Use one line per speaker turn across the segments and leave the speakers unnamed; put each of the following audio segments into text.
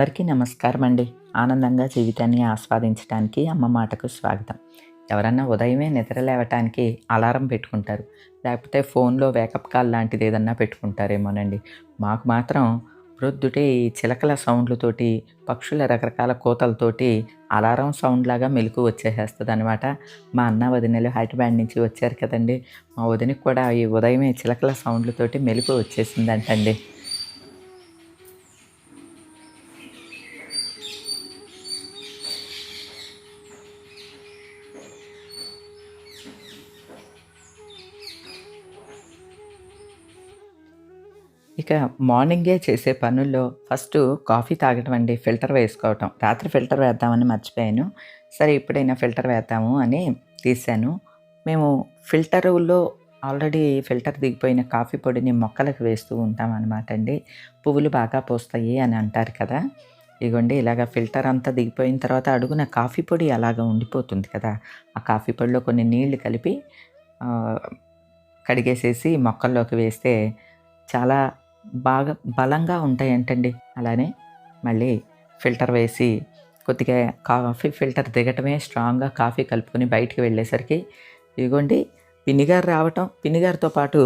అందరికీ నమస్కారం అండి ఆనందంగా జీవితాన్ని ఆస్వాదించడానికి అమ్మ మాటకు స్వాగతం. ఎవరన్నా ఉదయమే నిద్ర లేవటానికి అలారం పెట్టుకుంటారు. లేకపోతే ఫోన్లో వేకప్ కాల్ లాంటిది ఏదన్నా పెట్టుకుంటారేమోనండి. మాకు మాత్రం ప్రొద్దుటే ఈ చిలకల సౌండ్లతోటి పక్షుల రకరకాల కోతలతోటి అలారం సౌండ్ లాగా మెలకు వచ్చేసేస్తుంది అనమాట మా అన్న వదినలు హైదరాబాద్ నుంచి వచ్చారు కదండి. మా వదినకి కూడా ఈ ఉదయమే చిలకల సౌండ్లతోటి మెలకు వచ్చేసిందంటండి. ఇక మార్నింగే చేసే పనుల్లో ఫస్ట్ కాఫీ తాగటం అండి ఫిల్టర్ వేసుకోవటం. రాత్రి ఫిల్టర్ వేద్దామని మర్చిపోయాను. సరే ఇప్పుడైనా ఫిల్టర్ వేద్దాము అని తీశాను మేము ఫిల్టర్లో ఆల్రెడీ ఫిల్టర్ దిగిపోయిన కాఫీ పొడిని మొక్కలకు వేస్తూ ఉంటాం అనమాట అండి. పువ్వులు బాగా పోస్తాయి అని అంటారు కదా. ఇగోండి ఇలాగ ఫిల్టర్ అంతా దిగిపోయిన తర్వాత అడుగున కాఫీ పొడి అలాగ ఉండిపోతుంది కదా. ఆ కాఫీ పొడిలో కొన్ని నీళ్ళు కలిపి కడిగేసేసి మొక్కల్లోకి వేస్తే చాలా బాగా బలంగా ఉంటాయంటండి. అలానే మళ్ళీ ఫిల్టర్ వేసి కొద్దిగా కాఫీ ఫిల్టర్ దిగటమే స్ట్రాంగ్గా కాఫీ కలుపుకొని బయటికి వెళ్ళేసరికి ఇదిగోండి పిన్నిగారు రావటం పిన్నిగారితో పాటు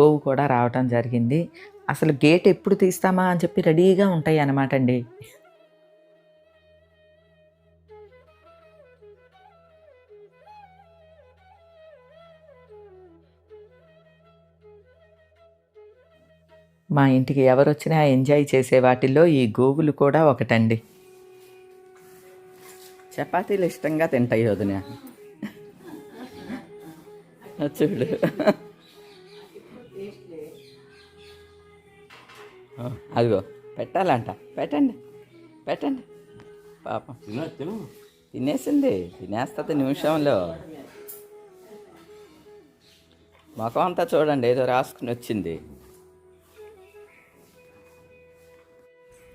గోవు కూడా రావటం జరిగింది. అసలు గేట్ ఎప్పుడు తీస్తామా అని చెప్పి రెడీగా ఉంటాయి అన్నమాట అండి మా ఇంటికి ఎవరు వచ్చినా ఎంజాయ్ చేసే వాటిల్లో ఈ గోవులు కూడా ఒకటండి. చపాతీలు ఇష్టంగా తింటాయి వదిన. చూడు. ఆ, అదిగో పెట్టాలంట. పెట్టండి. పెట్టండి. పాపం.
తిను తిను.
తినేసింది. తినేస్తుంది నిమిషంలో. ముఖం అంతా చూడండి ఏదో రాసుకుని వచ్చింది.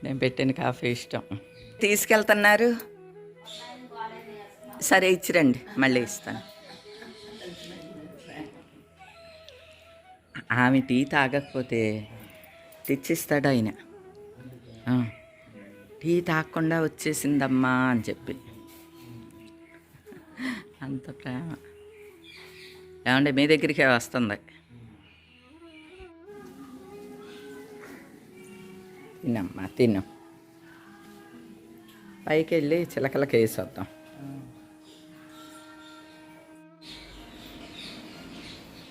నేను పెట్టిన కాఫీ ఇష్టం. తీసుకెళ్తున్నారు. సరే ఇచ్చిరండి. మళ్ళీ ఇస్తాను. ఆమె టీ తాగకపోతే తెచ్చిస్తాడు ఆయన. టీ తాగకుండా వచ్చేసిందమ్మా అని చెప్పి. అంత ప్రేమ. ఏమంటే మీ దగ్గరికే వస్తుంది. తినమ్మా తిను. పైకి వెళ్ళి చిలకలకి వేసొద్దాం.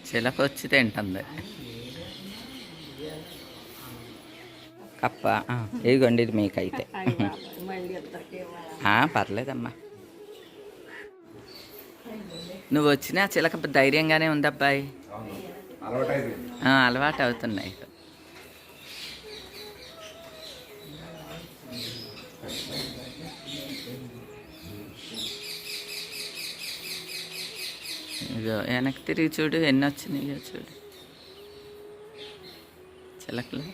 చిలక వచ్చి తింటుంది. కప్ప ఇదిగోండి ఇది మీకైతే. పర్లేదమ్మా. నువ్వు వచ్చినా చిలక ధైర్యంగానే ఉంది అబ్బాయి ఆ, అలవాటు అవుతున్నాయి. ఇదో వెనక్కి తిరిగి చూడు ఎన్ని వచ్చినాయో చూడు. చిలకలు.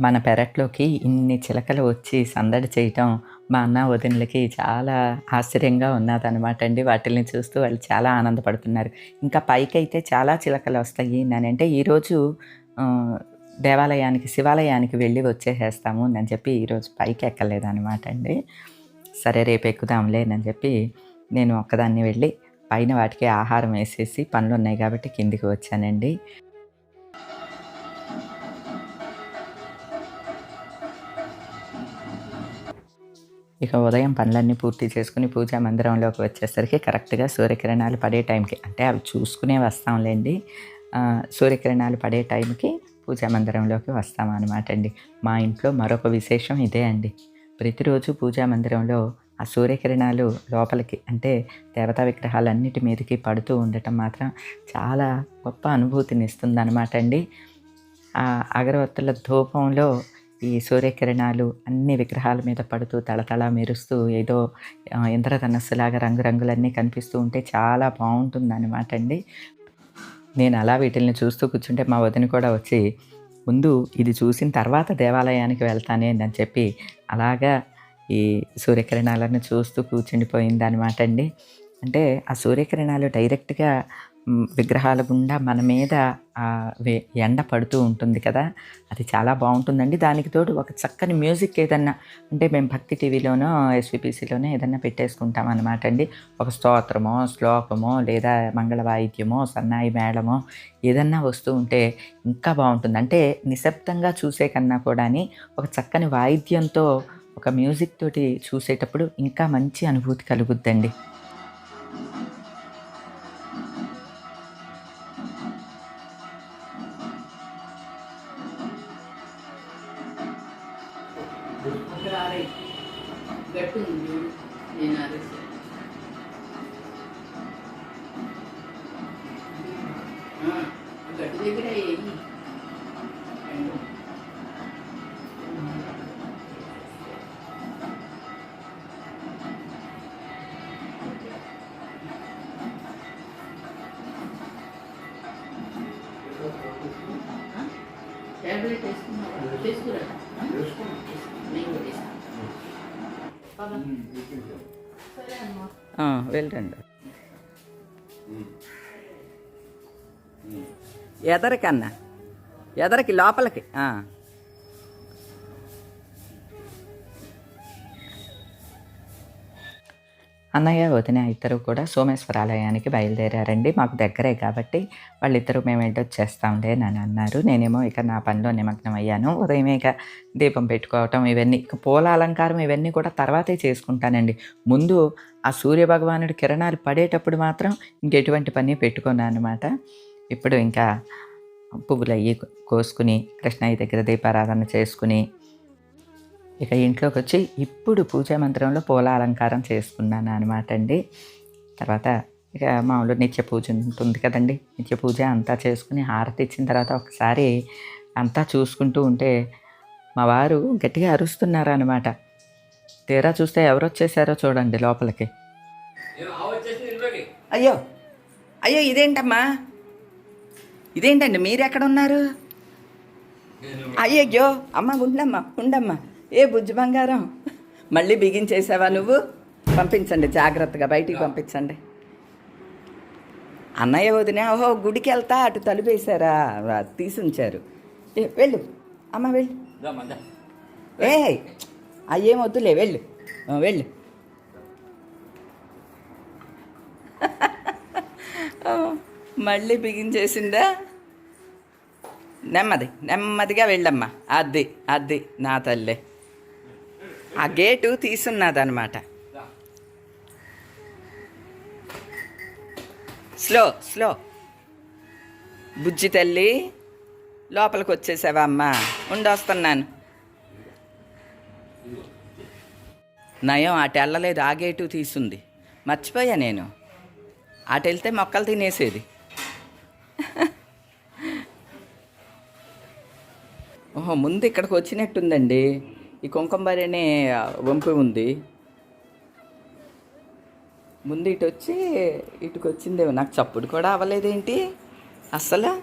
మన పెరట్లోకి ఇన్ని చిలకలు వచ్చి సందడి చేయటం మా అన్న వదినలకి చాలా ఆశ్చర్యంగా ఉన్నదనమాట అండి. వాటిని చూస్తూ వాళ్ళు చాలా ఆనందపడుతున్నారు. ఇంకా పైకి అయితే చాలా చిలకలు వస్తాయి. నేనంటే ఈరోజు దేవాలయానికి శివాలయానికి వెళ్ళి వచ్చేసేస్తాము అని చెప్పి ఈరోజు పైకి ఎక్కలేదనమాట అండి. సరే రేపు ఎక్కుదాంలే అని చెప్పి నేను ఒక్కదాన్ని వెళ్ళి పైన వాటికి ఆహారం వేసేసి పనులు ఉన్నాయి కాబట్టి కిందికి వచ్చానండి. ఇక ఉదయం పనులన్నీ పూర్తి చేసుకుని పూజా మందిరంలోకి వచ్చేసరికి కరెక్ట్గా సూర్యకిరణాలు పడే టైంకి అంటే అవి చూసుకునే వస్తాంలేండి. సూర్యకిరణాలు పడే టైంకి పూజా మందిరంలోకి వస్తామన్నమాట అండి. మా ఇంట్లో మరొక విశేషం ఇదే అండి. ప్రతిరోజు పూజా మందిరంలో ఆ సూర్యకిరణాలు లోపలికి అంటే దేవతా విగ్రహాలన్నిటి మీదకి పడుతూ ఉండటం మాత్రం చాలా గొప్ప అనుభూతిని ఇస్తుంది అనమాట అండి. ఆ అగరవత్తుల ధూపంలో ఈ సూర్యకిరణాలు అన్ని విగ్రహాల మీద పడుతూ తళతళ మెరుస్తూ ఏదో ఇంద్రధనస్సులాగా రంగురంగులన్నీ కనిపిస్తూ ఉంటే చాలా బాగుంటుంది అనమాట అండి. నేను అలా వీటిల్ని చూస్తూ కూర్చుంటే మా వదిన కూడా వచ్చి ముందు ఇది చూసిన తర్వాత దేవాలయానికి వెళ్తానే అని చెప్పి అలాగా ఈ సూర్యకిరణాలను చూస్తూ కూర్చుండిపోయింది అనమాట అండి. అంటే ఆ సూర్యకిరణాలు డైరెక్ట్గా విగ్రహాల గుండా మన మీద ఎండ పడుతూ ఉంటుంది కదా? అది చాలా బాగుంటుందండి. దానికి తోడు ఒక చక్కని మ్యూజిక్ ఏదన్నా అంటే మేము భక్తి టీవీలోనో ఎస్విపిసిలోనో ఏదన్నా పెట్టేసుకుంటాం అనమాట అండి. ఒక స్తోత్రమో శ్లోకమో లేదా మంగళ వాయిద్యమో సన్నాయి మేళమో ఏదన్నా వస్తూ ఉంటే ఇంకా బాగుంటుంది. అంటే నిశ్శబ్దంగా చూసే కన్నా కూడా ఒక చక్కని వాయిద్యంతో ఒక మ్యూజిక్ తోటి చూసేటప్పుడు ఇంకా మంచి అనుభూతి కలుగుద్దండి. వెళ్ళండి. ఎదరికన్నా ఎదరికి లోపలికి అన్నయ్య వదిన ఇద్దరు కూడా సోమేశ్వర ఆలయానికి బయలుదేరారండి. మాకు దగ్గరే కాబట్టి వాళ్ళిద్దరూ మేము ఏంటో చేస్తాంలే అని అన్నారు. నేనేమో ఇక నా పనిలో నిమగ్నం అయ్యాను. ఉదయమే ఇక దీపం పెట్టుకోవటం ఇవన్నీ ఇక పూల అలంకారం ఇవన్నీ కూడా తర్వాతే చేసుకుంటానండి. ముందు ఆ సూర్య భగవానుడి కిరణాలు పడేటప్పుడు మాత్రం ఇంకెటువంటి పని పెట్టుకున్నాను అనమాట ఇప్పుడు ఇంకా పువ్వులు అయ్యి కోసుకుని కృష్ణయ్య దగ్గర దీపారాధన చేసుకుని ఇక ఇంట్లోకి వచ్చి ఇప్పుడు పూజా మంత్రంలో పూల అలంకారం చేసుకున్నాను అనమాట అండి. తర్వాత ఇక మామూలు నిత్య పూజ ఉంటుంది కదండి. నిత్య పూజ అంతా చేసుకుని హారతి ఇచ్చిన తర్వాత ఒకసారి అంతా చూసుకుంటూ ఉంటే మా వారు గట్టిగా అరుస్తున్నారు అనమాట తీరా చూస్తే ఎవరు వచ్చేసారో చూడండి లోపలికి. అయ్యో అయ్యో ఇదేంటమ్మా? ఇదేంటండి మీరు ఎక్కడ ఉన్నారు? అయ్యయ్యో అమ్మ ఉండమ్మా ఉండమ్మా. ఏ బుజ్జి బంగారం? మళ్ళీ బిగించేసావా నువ్వు? పంపించండి జాగ్రత్తగా బయటికి పంపించండి. అన్నయ్య వదిన ఓహో గుడికి వెళ్తా అటు తలుపేశారా తీసుంచారు. ఏ వెళ్ళు. అమ్మ వెళ్ళు. ఏ అయ్యేం వద్దులే వెళ్ళు. వెళ్ళు. మళ్ళీ బిగించేసిందా? నెమ్మది నెమ్మదిగా వెళ్ళమ్మా. అది అది నా తల్లే. ఆ గేటు తీసున్నదనమాట స్లో స్లో. బుజ్జి తల్లి లోపలికి వచ్చేసావా అమ్మా ఉండొస్తున్నాను. నయం అటు వెళ్ళలేదు ఆ గేటు తీసుంది. మర్చిపోయా నేను. అటు వెళ్తే మొక్కలు తినేసేది. ఓహో ముందు ఇక్కడికి వచ్చినట్టుందండి. ఈ కుంకుమబరినే వంపు ఉంది. ముందు ఇటు వచ్చి ఇటుకు వచ్చిందేమో నాకు చప్పుడు కూడా అవ్వలేదేంటి? అస్సలు?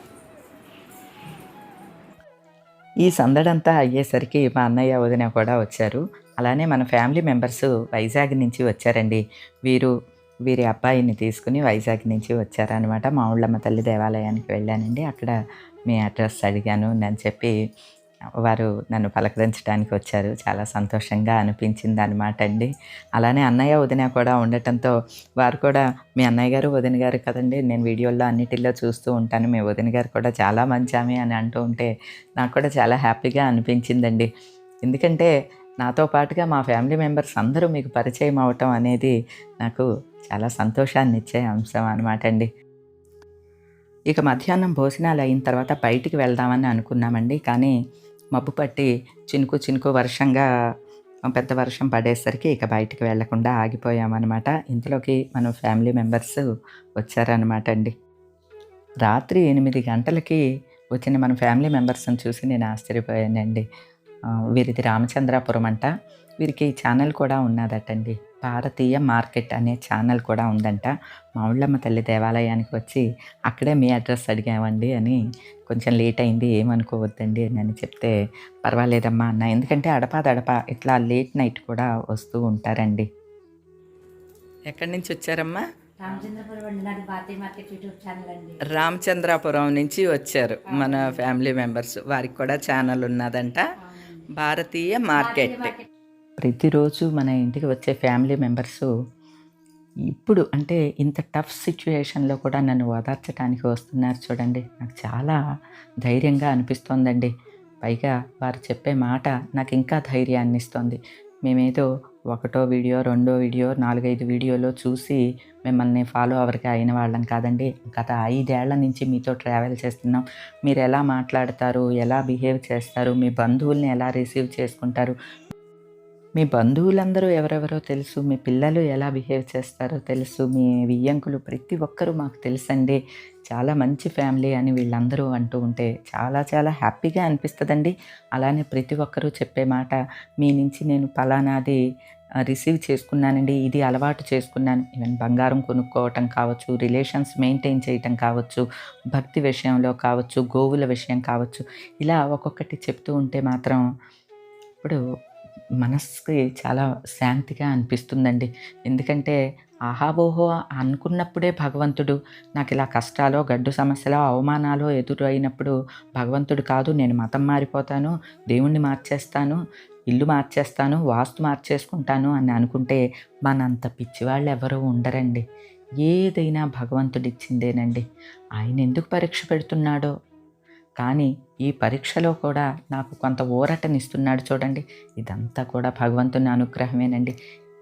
ఈ సందడంతా అయ్యేసరికి మా అన్నయ్య వదిన కూడా వచ్చారు. అలానే మన ఫ్యామిలీ మెంబర్స్ వైజాగ్ నుంచి వచ్చారండి. వీరు వీరి అబ్బాయిని తీసుకుని వైజాగ్ నుంచి వచ్చారనమాట మా ఊళ్ళమ్మ తల్లి దేవాలయానికి వెళ్ళానండి. అక్కడ మీ అడ్రస్ అడిగాను. అని చెప్పి వారు నన్ను పలకరించడానికి వచ్చారు. చాలా సంతోషంగా అనిపించింది అనమాట అండి. అలానే అన్నయ్య వదిన కూడా ఉండటంతో వారు కూడా మీ అన్నయ్య గారు వదిన గారు కదండి నేను వీడియోల్లో అన్నిటిలో చూస్తూ ఉంటాను. మీ వదిన గారు కూడా చాలా మంచి ఆమె అని అంటూ ఉంటే నాకు కూడా చాలా హ్యాపీగా అనిపించిందండి. ఎందుకంటే నాతో పాటుగా మా ఫ్యామిలీ మెంబర్స్ అందరూ మీకు పరిచయం అవటం అనేది నాకు చాలా సంతోషాన్ని ఇచ్చే అంశం అనమాట అండి. ఇక మధ్యాహ్నం భోజనాలు అయిన తర్వాత బయటికి వెళ్దామని అనుకున్నామండి. కానీ మబ్బు పట్టి చినుకు చినుకు వర్షంగా పెద్ద వర్షం పడేసరికి ఇక బయటికి వెళ్ళకుండా ఆగిపోయామన్నమాట. ఇంతలోకి మన ఫ్యామిలీ మెంబర్స్ వచ్చారనమాట అండి. రాత్రి ఎనిమిది గంటలకి వచ్చిన మన ఫ్యామిలీ మెంబర్స్ని చూసి నేను ఆశ్చర్యపోయానండి. వీరిది రామచంద్రాపురం అంట. వీరికి ఛానల్ కూడా ఉన్నదటండి. భారతీయ మార్కెట్ అనే ఛానల్ కూడా ఉందంట. మావుళ్ళమ్మ తల్లి దేవాలయానికి వచ్చి అక్కడే మీ అడ్రస్ అడిగామండి అని కొంచెం లేట్ అయింది ఏమనుకోవద్దండి అని అని చెప్తే పర్వాలేదమ్మా అన్న. ఎందుకంటే అడపాదడప ఇట్లా లేట్ నైట్ కూడా వస్తూ ఉంటారండి. ఎక్కడి నుంచి వచ్చారమ్మా?
రామచంద్రాపురం
నుంచి వచ్చారు మన ఫ్యామిలీ మెంబర్స్. వారికి కూడా ఛానల్ ఉన్నదంట. భారతీయ మార్కెట్. ప్రతిరోజు మన ఇంటికి వచ్చే ఫ్యామిలీ మెంబర్స్ ఇప్పుడు అంటే ఇంత టఫ్ సిచ్యుయేషన్లో కూడా నన్ను ఓదార్చడానికి వస్తున్నారు చూడండి. నాకు చాలా ధైర్యంగా అనిపిస్తోందండి. పైగా వారు చెప్పే మాట నాకు ఇంకా ధైర్యాన్ని ఇస్తుంది. మేమేదో ఒకటో వీడియో రెండో వీడియో నాలుగైదు వీడియోలో చూసి మిమ్మల్ని ఫాలో అవర్గా అయిన వాళ్ళం కాదండి. గత ఐదేళ్ళ నుంచి మీతో ట్రావెల్ చేస్తున్నాం. మీరు ఎలా మాట్లాడతారు? ఎలా బిహేవ్ చేస్తారు? మీ బంధువుల్ని ఎలా రిసీవ్ చేసుకుంటారు? మీ బంధువులందరూ ఎవరెవరో తెలుసు మీ పిల్లలు ఎలా బిహేవ్ చేస్తారో తెలుసు మీ వియ్యంకులు ప్రతి ఒక్కరూ మాకు తెలుసండి. చాలా మంచి ఫ్యామిలీ అని వీళ్ళందరూ అంటూ ఉంటే చాలా చాలా హ్యాపీగా అనిపిస్తుందండి. అలానే ప్రతి ఒక్కరూ చెప్పే మాట మీ నుంచి నేను పలానాది రిసీవ్ చేసుకున్నానండి ఇది అలవాటు చేసుకున్నాను. ఈవెన్ బంగారం కొనుక్కోవటం కావచ్చు రిలేషన్స్ మెయింటైన్ చేయటం కావచ్చు భక్తి విషయంలో కావచ్చు గోవుల విషయం కావచ్చు ఇలా ఒక్కొక్కటి చెప్తూ ఉంటే మాత్రం ఇప్పుడు మనస్కి చాలా శాంతిగా అనిపిస్తుందండి. ఎందుకంటే ఆహాబోహో అనుకున్నప్పుడే భగవంతుడు నాకు ఇలా కష్టాలో గడ్డు సమస్యలో అవమానాలు ఎదురైనప్పుడు భగవంతుడు కాదు నేను మతం మారిపోతాను దేవుణ్ణి మార్చేస్తాను ఇల్లు మార్చేస్తాను వాస్తు మార్చేసుకుంటాను అని అనుకుంటే మనంత పిచ్చివాళ్ళు ఎవరూ ఉండరండి. ఏదైనా భగవంతుడిచ్చిందేనండి. ఆయన ఎందుకు పరీక్ష పెడుతున్నాడో? కానీ ఈ పరీక్షలో కూడా నాకు కొంత ఊరటనిస్తున్నాడు చూడండి. ఇదంతా కూడా భగవంతుని అనుగ్రహమేనండి.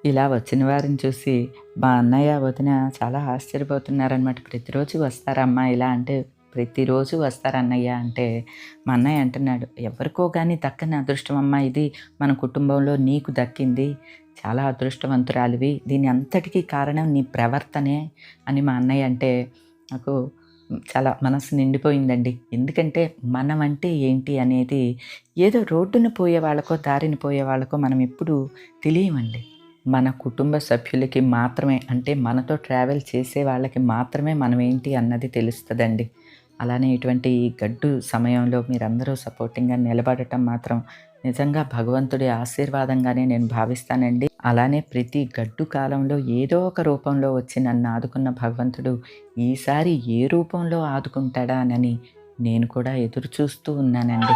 ఇలా వచ్చిన వారిని చూసి మా అన్నయ్య వదిన చాలా ఆశ్చర్యపోతున్నారనమాట ప్రతిరోజు వస్తారమ్మా ఇలా అంటే ప్రతిరోజు వస్తారన్నయ్య అంటే మా అన్నయ్య అంటున్నాడు. ఎవరికో కానీ దక్కని అదృష్టం అమ్మా ఇది. మన కుటుంబంలో నీకు దక్కింది. చాలా అదృష్టవంతురాలివి. దీని అంతటికీ కారణం నీ ప్రవర్తనే అని మా అన్నయ్య అంటే నాకు చాలా మనసు నిండిపోయిందండి. ఎందుకంటే మనం అంటే ఏంటి అనేది ఏదో రోడ్డున పోయే వాళ్ళకో దారిన పోయే వాళ్ళకో మనం ఎప్పుడూ తెలియమండి. మన కుటుంబ సభ్యులకి మాత్రమే అంటే మనతో ట్రావెల్ చేసే వాళ్ళకి మాత్రమే మనం ఏంటి అన్నది తెలుస్తుందండి. అలానే ఇటువంటి ఈ గడ్డు సమయంలో మీరందరూ సపోర్టింగ్గా నిలబడటం మాత్రం నిజంగా భగవంతుడి ఆశీర్వాదంగానే నేను భావిస్తానండి. అలానే ప్రతి గడ్డు కాలంలో ఏదో ఒక రూపంలో వచ్చి నన్ను ఆదుకున్న భగవంతుడు ఈసారి ఏ రూపంలో ఆదుకుంటాడా అని నేను కూడా ఎదురు చూస్తూ ఉన్నానండి.